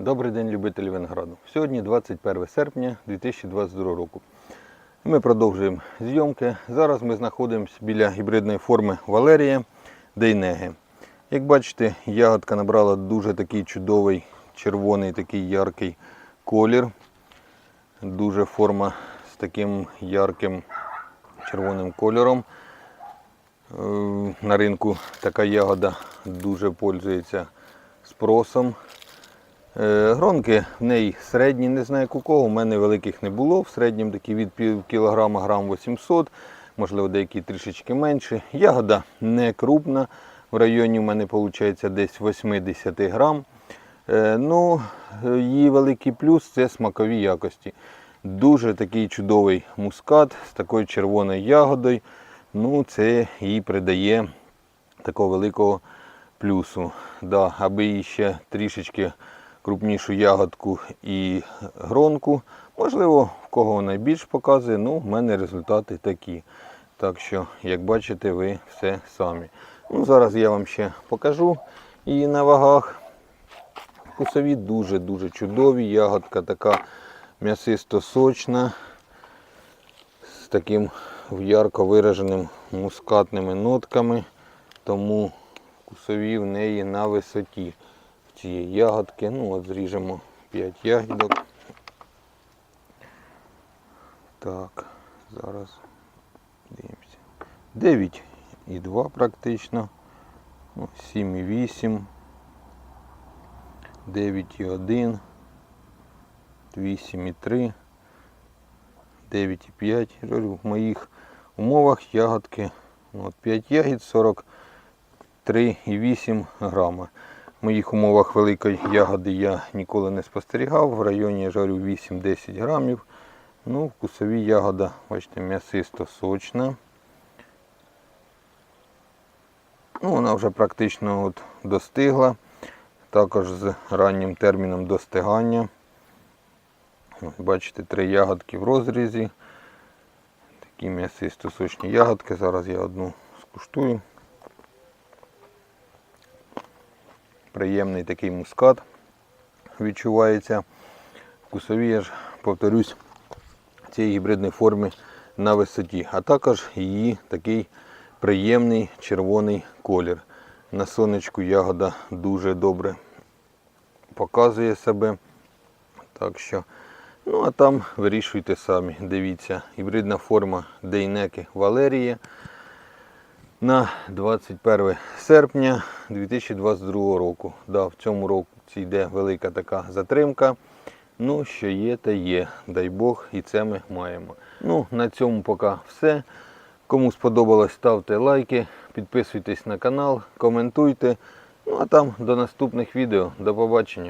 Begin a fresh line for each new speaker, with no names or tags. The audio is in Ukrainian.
Добрий день, любителі винограду. Сьогодні 21 серпня 2022 року. Ми продовжуємо зйомки. Зараз ми знаходимося біля гібридної форми Валерія Дейнеги. Як бачите, ягодка набрала дуже такий чудовий червоний такий яркий колір. Дуже форма з таким ярким червоним кольором. Е, На ринку така ягода дуже пользується спросом. Е, Гронки в неї середні, не знаю кого, у мене великих не було. В середньому такі від пів кілограма грам 800, можливо деякі трішечки менше. Ягода не крупна, в районі у мене виходить десь 80 грам. Е, Ну, її великий плюс це смакові якості. Дуже такий чудовий мускат з такою червоною ягодою. Ну, це їй придає такого великого плюсу. Да, аби їй ще трішечки крупнішу ягодку і гронку. Можливо, в кого вона більш показує, ну, в мене результати такі. Так що, як бачите, ви все самі. Ну, зараз я вам ще покажу її на вагах. Вкусові дуже-дуже чудові. Ягодка така м'ясисто-сочна, з таким ярко вираженим мускатними нотками. Тому вкусові в неї на висоті цієї ягодки. Ну от зріжемо 5 ягідок. Так, зараз дивимося. 9 і 2 практично. Ну, 7 і 8. 9 і 1. 8 і 3. 9 і 5. Говорю, В моїх умовах ягодки ну, от 5 ягід 43,8 грама. В моїх умовах великої ягоди я ніколи не спостерігав. В районі я жарю 8-10 грамів. Ну, вкусові ягода, бачите, м'ясисто сочна. Ну, вона вже практично от достигла. Також з раннім терміном достигання. Бачите, три ягодки в розрізі. Такі м'ясисто сочні ягодки. Зараз я одну скуштую. Приємний такий мускат відчувається. Вкусові, я ж повторюсь, цієї гібридної форми на висоті, а також її такий приємний червоний колір. На сонечку ягода дуже добре показує себе. Так що, ну а там вирішуйте самі. Дивіться, гібридна форма Дейнеки Валерія на 21 серпня 2022 року. Да, в цьому році йде велика така затримка. Ну, що є, та є. Дай Бог, і це ми маємо. Ну, на цьому поки все. Кому сподобалось, ставте лайки, підписуйтесь на канал, коментуйте. Ну а там до наступних відео. До побачення.